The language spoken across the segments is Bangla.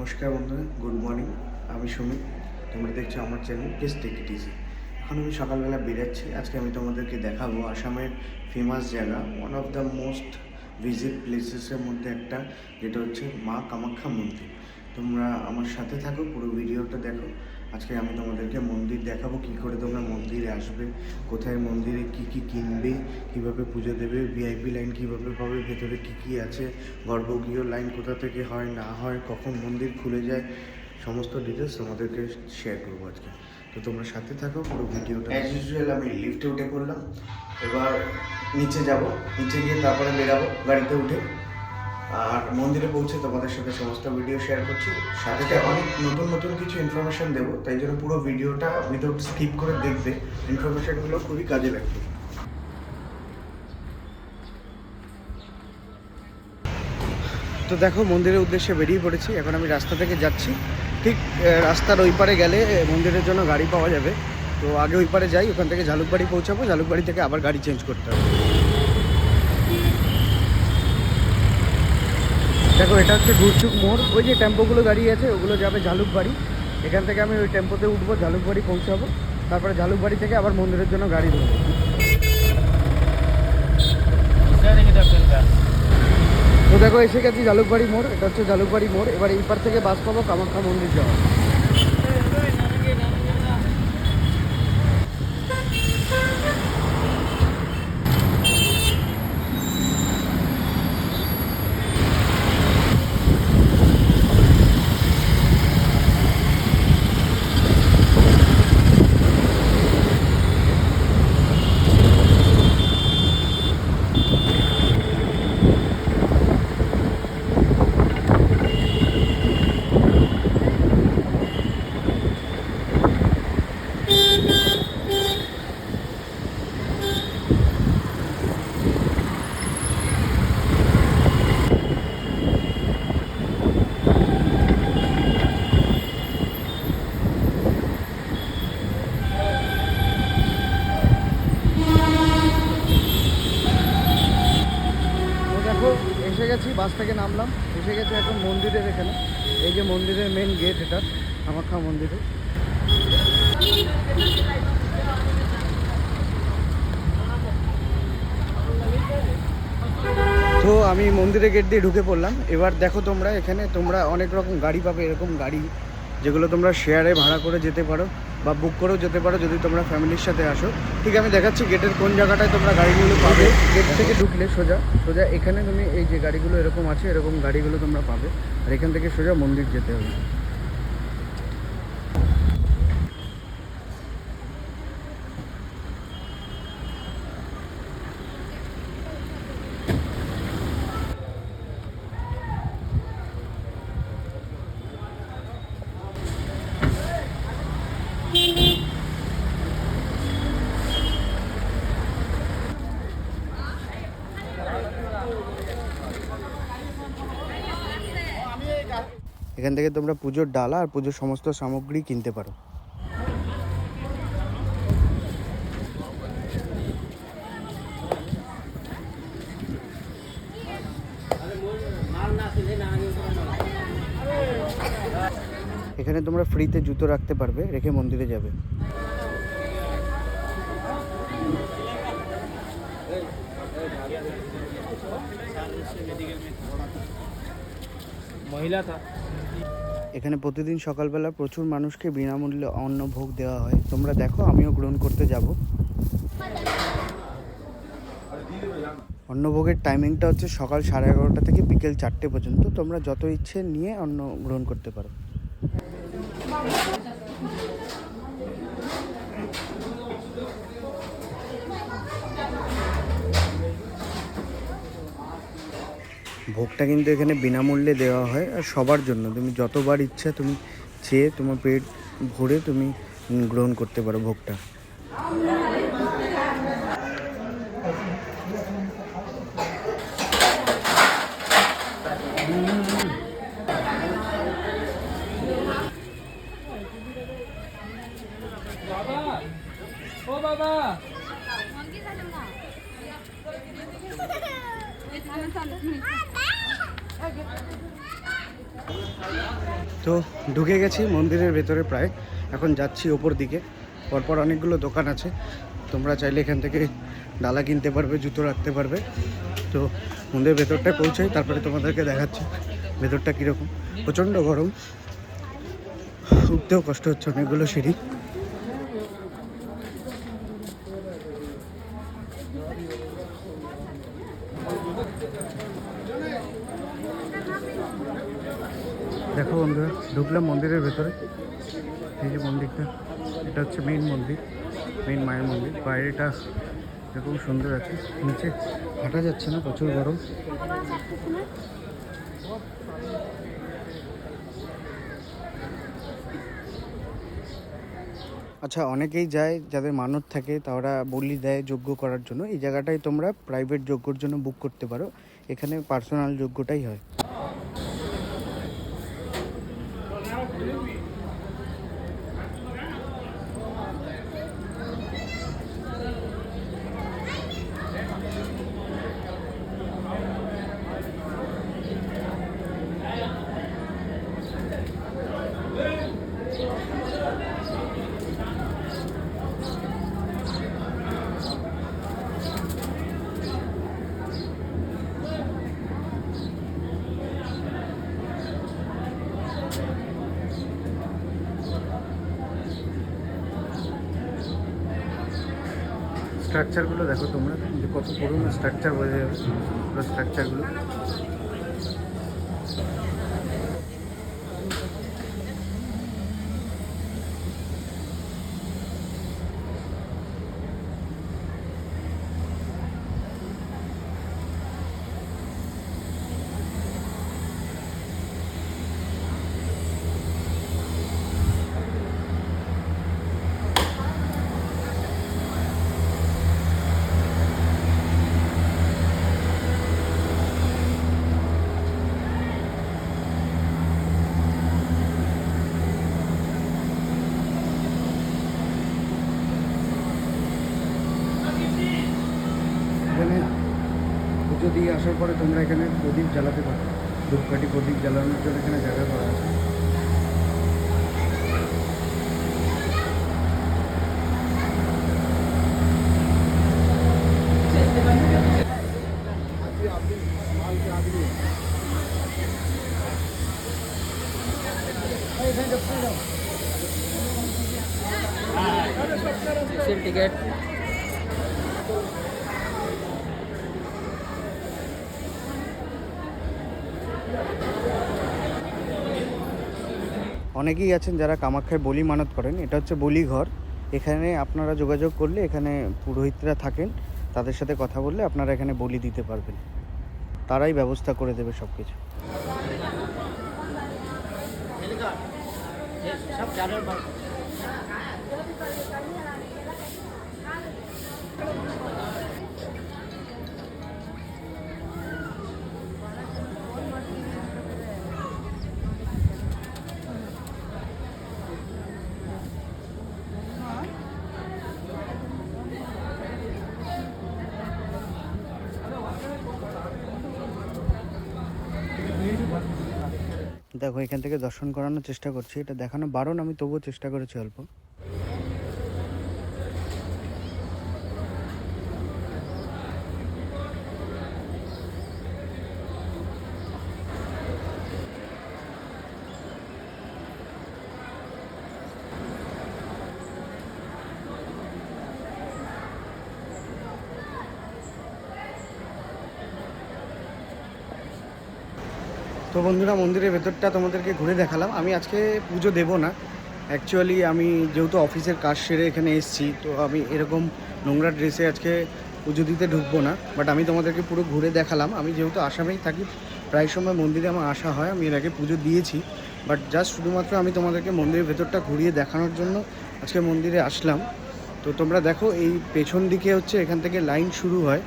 নমস্কার বন্ধুরা গুড মর্নিং আমি সুমিত, তোমরা দেখছ আমার চ্যানেল প্লিজ টেক ইট এখন আমি সকালবেলা বেরোচ্ছি, আজকে আমি তোমাদেরকে দেখাবো আসামের ফেমাস জায়গা one of the most visit প্লেসেসের মধ্যে একটা, যেটা হচ্ছে মা কামাখ্যা মন্দির। তোমরা আমার সাথে থাকো, পুরো ভিডিওটা দেখো। আজকে আমি তোমাদেরকে মন্দির দেখাবো, কি করে তোমরা মন্দিরে আসবে, কোথায় মন্দিরে কি কি কিনবে, কীভাবে পুজো দেবে ভিআইপি লাইন কীভাবে পাবে, ভেতরে কি কি আছে, গর্ভগৃহ লাইন কোথা থেকে হয়, না হয়, কখন মন্দির খুলে যায়, সমস্ত ডিটেলস তোমাদেরকে শেয়ার করব আজকে। তো তোমরা সাথে থাকো, পুরো ভিডিওটা। অ্যাজ ইউজুয়াল আমি লিফটে উঠে পড়লাম, এবার নিচে যাব, নিচে গিয়ে তারপরে বেরাবো, গাড়িতে উঠে। আর মন্দিরে পৌঁছে তোমাদের সাথে সমস্ত ভিডিও শেয়ার করছি। সাথে অনেক নতুন নতুন কিছু ইনফরমেশন দেবো, তাই জন্য পুরো ভিডিওটা উইদাউট স্কিপ করে দেখবে। ইনফরমেশনগুলো খুবই কাজে লাগবে। তো দেখো, মন্দিরের উদ্দেশ্যে বেরিয়ে পড়েছি। এখন আমি রাস্তা থেকে যাচ্ছি। ঠিক রাস্তার ওই পারে গেলে মন্দিরের জন্য গাড়ি পাওয়া যাবে। তো আগে ওই পারে যাই, ওখান থেকে ঝালুকবাড়ি পৌঁছাবো। ঝালুকবাড়ি থেকে আবার গাড়ি চেঞ্জ করতে হবে। দেখো, এটা হচ্ছে গুরচুক মোড়। ওই যে টেম্পোগুলো দাঁড়িয়ে আছে, ওগুলো যাবে ঝালুকবাড়ি। এখান থেকে আমি ওই টেম্পোতে উঠবো, ঝালুকবাড়ি পৌঁছাবো। তারপরে ঝালুকবাড়ি থেকে আবার মন্দিরের জন্য গাড়ি ধরবো। তো দেখো, এসে গেছি ঝালুকবাড়ি মোড়। এটা হচ্ছে ঝালুকবাড়ি মোড়। এবার এই পার থেকে বাস পাবো কামাখ্যা মন্দির যাওয়া তো দেখো এসে গেছি বাস থেকে নামলাম। এসে গেছে এখন মন্দিরের এখানে। এই যে মন্দিরের মেন গেট এটা, কামাখ্যা মন্দিরে। তো আমি মন্দিরের গেট দিয়ে ঢুকে পড়লাম। এবার দেখো তোমরা এখানে, তোমরা অনেক রকম গাড়ি পাবে, এরকম গাড়ি যেগুলো তোমরা শেয়ারে ভাড়া করে যেতে পারো বা বুক করেও যেতে পারো যদি তোমরা ফ্যামিলির সাথে আসো। ঠিক আমি দেখাচ্ছি গেটের কোন জায়গাটায় তোমরা গাড়িগুলো পাবে। গেট থেকে ঢুকলে সোজা সোজা এখানে তুমি এই যে গাড়িগুলো এরকম আছে, এরকম গাড়িগুলো তোমরা পাবে। আর এখান থেকে সোজা মন্দির যেতে হবে। এখান থেকে তোমরা পুজোর ডালা আর পুজোর সমস্ত সামগ্রী কিনতে পারো। এখানে তোমরা ফ্রিতে জুতো রাখতে পারবে, রেখে মন্দিরে যাবে। महिला था এখানে প্রতিদিন সকালবেলা প্রচুর মানুষকে বিনামূল্যে অন্ন ভোগ দেওয়া হয় তোমরা দেখো আমিও গ্রহণ করতে যাব অন্নভোগের টাইমিংটা হচ্ছে সকাল সাড়ে এগারোটা থেকে বিকেল চারটে পর্যন্ত তোমরা যত ইচ্ছে নিয়ে অন্ন গ্রহণ করতে পারো ভোগটা কিন্তু এখানে বিনামূল্যে দেওয়া হয় আর সবার জন্য। তুমি যতবার ইচ্ছা তুমি চেয়ে তোমার পেট ভরে তুমি গ্রহণ করতে পারো ভোগটা। ঢুকে গেছি, মন্দিরের ভেতরে প্রায়। এখন যাচ্ছি ওপর দিকে। পরপর অনেকগুলো দোকান আছে। তোমরা চাইলে এখান থেকে ডালা কিনতে পারবে, জুতো রাখতে পারবে। তো মন্দিরের ভেতরটা পৌঁছাই, তারপরে তোমাদেরকে দেখাচ্ছি ভেতরটা কীরকম। প্রচণ্ড গরম। উঠতেও কষ্ট হচ্ছে অনেকগুলো সিঁড়ি দেখো বন্ধুরা ঢুকলাম মন্দিরের ভেতরে। এই যে মন্দিরটা, এটা হচ্ছে মেইন মন্দির মেইন মায়ের মন্দির। বাইরেটা এরকম সুন্দর আছে, নিচে হাঁটা যাচ্ছে না, প্রচুর গরম। আচ্ছা অনেকেই যায় যাদের মানত থাকে, তারা বলি দেয় যজ্ঞ করার জন্য। এই জায়গাটায় তোমরা প্রাইভেট যজ্ঞর জন্য বুক করতে পারো। এখানে পার্সোনাল যোগ্যটাই হয়। স্ট্রাকচারগুলো দেখো তোমরা যে কত পুরনো স্ট্রাকচার বোঝা যাবে পুরো স্ট্রাকচারগুলো এখানে পুজো দিয়ে আসার পরে তোমরা এখানে প্রদীপ জ্বালাতে পারো। ধূপকাঠি প্রদীপ জ্বালানোর জন্য এখানে জায়গা করা আছে। সিল অনেকেই আছেন যারা কামাখ্যায় বলি মানত করেন। এটা হচ্ছে বলি ঘর এখানে আপনারা যোগাযোগ করলে এখানে পুরোহিতরা থাকেন। তাদের সাথে কথা বললে আপনারা এখানে বলি দিতে পারবেন। তারাই ব্যবস্থা করে দেবে সব কিছু দেখো, এখান থেকে দর্শন করানোর চেষ্টা করছি, এটা দেখানো বারণ, আমি তবুও চেষ্টা করেছি অল্প। তো বন্ধুরা, মন্দিরের ভেতরটা তোমাদেরকে ঘুরে দেখালাম। আমি আজকে পুজো দেব না। অ্যাকচুয়ালি আমি যেহেতু অফিসের কাজ সেরে এখানে এসেছি, তো আমি এরকম নোংরা ড্রেসে আজকে পুজো দিতে ঢুকবো না। বাট আমি তোমাদেরকে পুরো ঘুরে দেখালাম। আমি যেহেতু আসামেই থাকি, প্রায় সময় মন্দিরে আমার আসা হয়। আমি এর আগে পুজো দিয়েছি। বাট জাস্ট শুধুমাত্র আমি তোমাদেরকে মন্দিরের ভেতরটা ঘুরিয়ে দেখানোর জন্য আজকে মন্দিরে আসলাম। তো তোমরা দেখো, এই পেছন দিকে হচ্ছে এখান থেকে লাইন শুরু হয়।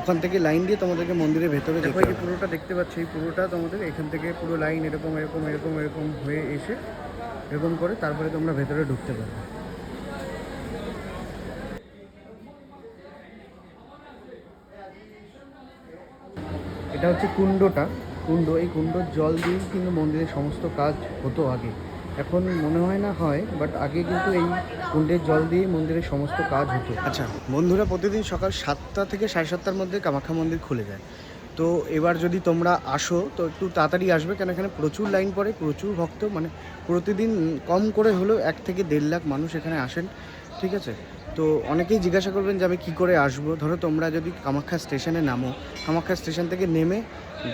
ওখান থেকে লাইন দিয়ে তোমাদেরকে মন্দিরের ভেতরে দেখো এই পুরোটা দেখতে পাচ্ছি এই পুরোটা তোমাদের এখান থেকে পুরো লাইন এরকম এরকম এরকম এরকম হয়ে এসে এরকম করে তারপরে তোমরা ভেতরে ঢুকতে পারবে। এটা হচ্ছে কুণ্ডটা। কুণ্ড এই কুণ্ডর জল দিয়েই কিন্তু মন্দিরের সমস্ত কাজ হতো আগে। এখন মনে হয় না হয় বাট আগে কিন্তু এই কুণ্ডের জল দিয়ে মন্দিরের সমস্ত কাজ হতো। আচ্ছা বন্ধুরা প্রতিদিন সকাল সাতটা থেকে সাড়ে সাতটার মধ্যে কামাখ্যা মন্দির খুলে যায়। তো এবার যদি তোমরা আসো, তো একটু তাড়াতাড়ি আসবে, কেন এখানে প্রচুর লাইন পড়ে, প্রচুর ভক্ত মানে প্রতিদিন কম করে হলেও এক থেকে দেড় লাখ মানুষ এখানে আসেন, ঠিক আছে? তো অনেকেই জিজ্ঞাসা করবেন যে আমি কী করে আসব? ধরো তোমরা যদি কামাখ্যা স্টেশনে নামো, কামাখ্যা স্টেশন থেকে নেমে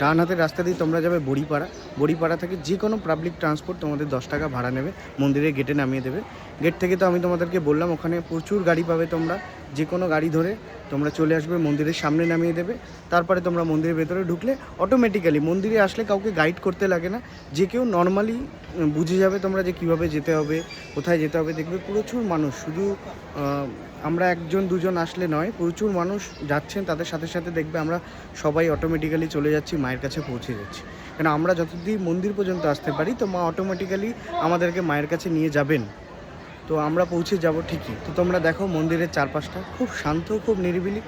ডান হাতের রাস্তা দিয়ে তোমরা যাবে বড়িপাড়া। বড়িপাড়া থেকে যে কোনো পাবলিক ট্রান্সপোর্ট তোমাদের দশ টাকা ভাড়া নেবে মন্দিরের গেটে নামিয়ে দেবে। গেট থেকে তো আমি তোমাদেরকে বললাম, ওখানে প্রচুর গাড়ি পাবে তোমরা। যে কোনো গাড়ি ধরে তোমরা চলে আসবে, মন্দিরের সামনে নামিয়ে দেবে। তারপরে তোমরা মন্দিরের ভেতরে ঢুকলে অটোমেটিক্যালি মন্দিরে আসলে কাউকে গাইড করতে লাগে না। যে কেউ নর্মালি বুঝে যাবে তোমরা যে কীভাবে যেতে হবে, কোথায় যেতে হবে, দেখবে প্রচুর মানুষ। শুধু আমরা একজন, দুজন আসলে নয়, প্রচুর মানুষ যাচ্ছেন, তাদের সাথে সাথে দেখবে আমরা সবাই অটোমেটিক্যালি চলে যাচ্ছি, মায়ের কাছে পৌঁছে যাচ্ছি। কেন আমরা যতদিন মন্দির পর্যন্ত আসতে পারি, তো মা অটোমেটিক্যালি আমাদেরকে মায়ের কাছে নিয়ে যাবেন। তো আমরা পৌঁছে যাব ঠিকই। তো তোমরা দেখো মন্দিরের চারপাশটা খুব শান্ত, খুব নিরিবিলি।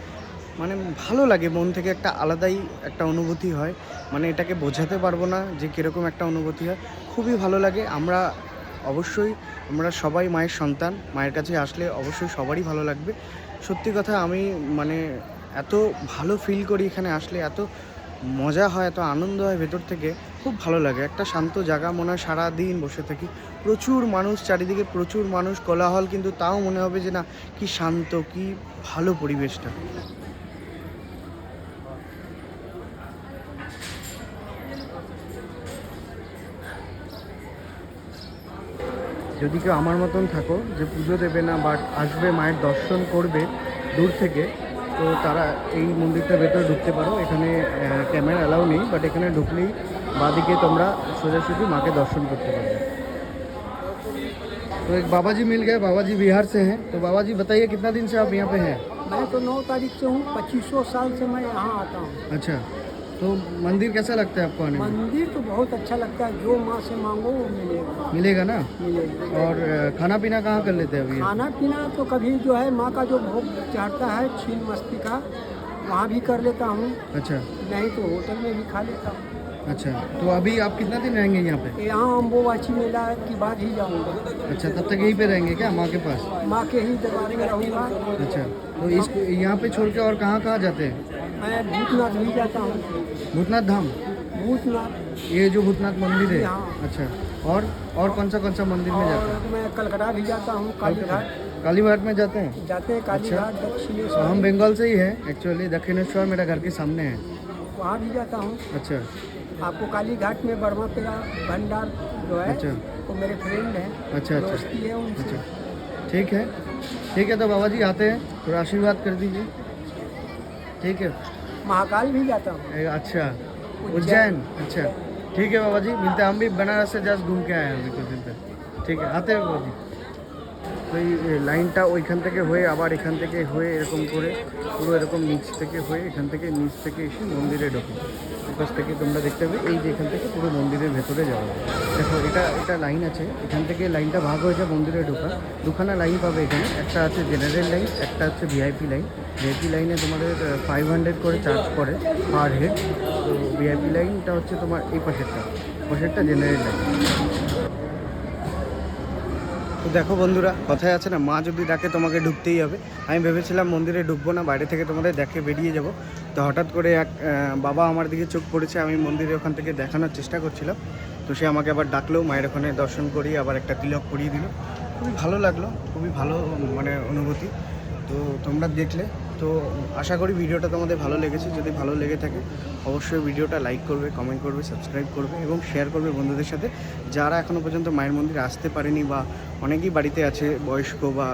মানে ভালো লাগে, মন থেকে একটা আলাদাই একটা অনুভূতি হয়। মানে এটাকে বোঝাতে পারব না যে কীরকম একটা অনুভূতি হয়। খুবই ভালো লাগে। আমরা অবশ্যই আমরা সবাই মায়ের সন্তান। মায়ের কাছে আসলে অবশ্যই সবারই ভালো লাগবে। সত্যি কথা আমি মানে এত ভালো ফিল করি এখানে আসলে, এত মজা হয়, এত আনন্দ হয় ভেতর থেকে, খুব ভালো লাগে। একটা শান্ত জায়গা মনে হয় সারাদিন বসে থাকি। প্রচুর মানুষ, চারিদিকে প্রচুর মানুষ, কোলাহল, কিন্তু তাও মনে হবে যে না, কি শান্ত, কি ভালো পরিবেশটা। যদি কেউ আমার মতন থাকো যে পুজো দেবে না বাট আসবে মায়ের দর্শন করবে দূর থেকে তো তারা এই মন্দিরটার ভেতরে ঢুকতে পারো এখানে ক্যামেরা অ্যালাউ নেই বাট এখানে ঢুকলেই বাদিকে তোমরা সোজাসুজি মাকে দর্শন করতে পারবে तो एक बाबा जी मिल गए बाबा जी बिहार से हैं तो बाबा जी बताइए कितना दिन से आप यहाँ पे हैं मैं तो नौ तारीख से हूँ पच्चीसों साल से मैं यहाँ आता हूँ अच्छा तो मंदिर कैसा लगता है आपको आने में? मंदिर तो बहुत अच्छा लगता है। जो माँ से मांगो वो मिलेगा। मिलेगा ना? मिलेगा। और खाना पीना कहाँ कर लेते हैं अभी? खाना पीना तो कभी जो है माँ का जो भोग चढ़ता है छीन मस्ती का वहाँ भी कर लेता हूँ। अच्छा। नहीं तो होटल में भी खा लेता हूँ। अच्छा। तो अभी आप कितना दिन रहेंगे यहाँ पे? यहाँ अम्बोवाची मेला के बाद ही जाऊँगा। अच्छा तब तक यहीं पे रहेंगे क्या माँ के पास? माँ के ही दरबार में रहूँगा। अच्छा। तो इस यहाँ पे छोड़ के और कहाँ कहाँ जाते हैं? मैं भूतनाथ भी जाता हूँ। भूतनाथ धाम? भूतनाथ। ये जो भूतनाथ मंदिर है? हाँ। अच्छा। और और कौन सा कौन सा मंदिर में जाते हैं? और मैं कलकत्ता भी जाता हूँ कालीघाट। कालीघाट में जाते हैं? जाते हैं कालीघाट दक्षिणेश्वर। तो हम बंगाल से ही हैं एक्चुअली दक्षिणेश्वर मेरा घर के सामने है। वहाँ भी जाता हूँ। अच्छा। आपको काली घाट में बर्मा पेरा भंडार जो है अच्छा। वो मेरे फ्रेंड हैं। अच्छा अच्छा। दोस्ती है उनसे। अच्छा। ठीक है। ठीक है तो बाबा जी आते हैं। थोड़ा आशीर्वाद कर दीजिए। ठीक है। महाकाल भी जाता हूँ। अच्छा। उज्जैन। अच्छा। ठीक है बाबा जी मिलते हैं। हम भी बनारस से जस्ट घूम के आए हैं अभी कुछ दिन तक ठीक है आते हैं बाबा जी। এই লাইনটা ওইখান থেকে হয়ে আবার এখান থেকে হয়ে এরকম করে পুরো এরকম নিচ থেকে হয়ে এখান থেকে নিচ থেকে এসে মন্দিরে ঢোকে। এপাশ থেকে তোমরা দেখতে পাবে, এই যে এখান থেকে পুরো মন্দিরের ভেতরে যাওয়া দেখো, এটা এটা লাইন আছে। এখান থেকে লাইনটা ভাগ হয়েছে মন্দিরে ঢোকা। দুখানা লাইন পাবে এখানে। একটা আছে জেনারেল লাইন, একটা হচ্ছে ভিআইপি লাইন। ভিআইপি লাইনে তোমাদের ফাইভ হান্ড্রেড করে চার্জ করে পার হেড তো ভিআইপি লাইনটা হচ্ছে তোমার এই পাশেরটা পাশেরটা জেনারেল লাইন। তো দেখো বন্ধুরা, কথায় আছে না, মা যদি ডাকে তোমাকে ঢুকতেই হবে। আমি ভেবেছিলাম মন্দিরে ঢুকবো না, বাইরে থেকে তোমাদের দেখে বেরিয়ে যাব। তো হঠাৎ করে এক বাবা আমার দিকে চোখ পড়েছে, আমি মন্দিরে ওখান থেকে দেখানোর চেষ্টা করছিলাম। তো সে আমাকে আবার ডাকলো, মায়ের ওখানে দর্শন করিয়ে আবার একটা তিলক করিয়ে দিল। খুবই ভালো লাগল, খুবই ভালো মানে অনুভূতি। তো তোমরা দেখলে তো আশা করি ভিডিওটা তোমাদের ভালো লেগেছে। যদি ভালো লেগে থাকে, অবশ্যই ভিডিওটা লাইক করবে কমেন্ট করবে সাবস্ক্রাইব করবে এবং শেয়ার করবে বন্ধুদের সাথে। যারা এখনও পর্যন্ত মায়ের মন্দিরে আসতে পারেনি বা অনেকেই বাড়িতে আছে, বয়স্ক বা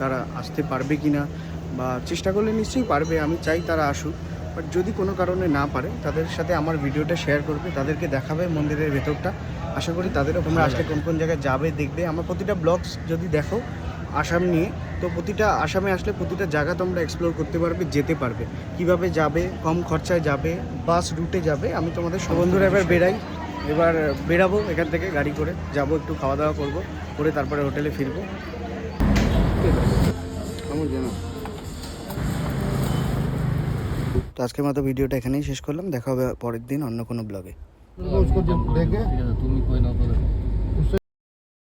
তারা আসতে পারবে কি না বা চেষ্টা করলে নিশ্চয়ই পারবে, আমি চাই তারা আসুক। বাট যদি কোনো কারণে না পারে, তাদের সাথে আমার ভিডিওটা শেয়ার করবে, তাদেরকে দেখাবে মন্দিরের ভেতরটা। আশা করি তাদেরও তোমরা আসলে কোন কোন জায়গায় যাবে, দেখবে। আমার প্রতিটা ব্লগস যদি দেখো, আসাম নিয়ে তো প্রতিটা আসামে আসলে প্রতিটা জায়গা তোমরা এক্সপ্লোর করতে পারবে যেতে পারবে। কীভাবে যাবে কম খরচায় যাবে বাস রুটে যাবে আমি তোমাদের বন্ধুরা এবার বেড়াই। এবার বেড়াবো এখান থেকে গাড়ি করে যাব একটু খাওয়া দাওয়া করব করে তারপরে হোটেলে ফিরবো। তো আজকের মতো ভিডিওটা এখানেই শেষ করলাম দেখা হবে পরের দিন অন্য কোনো ব্লগে তুমি কই না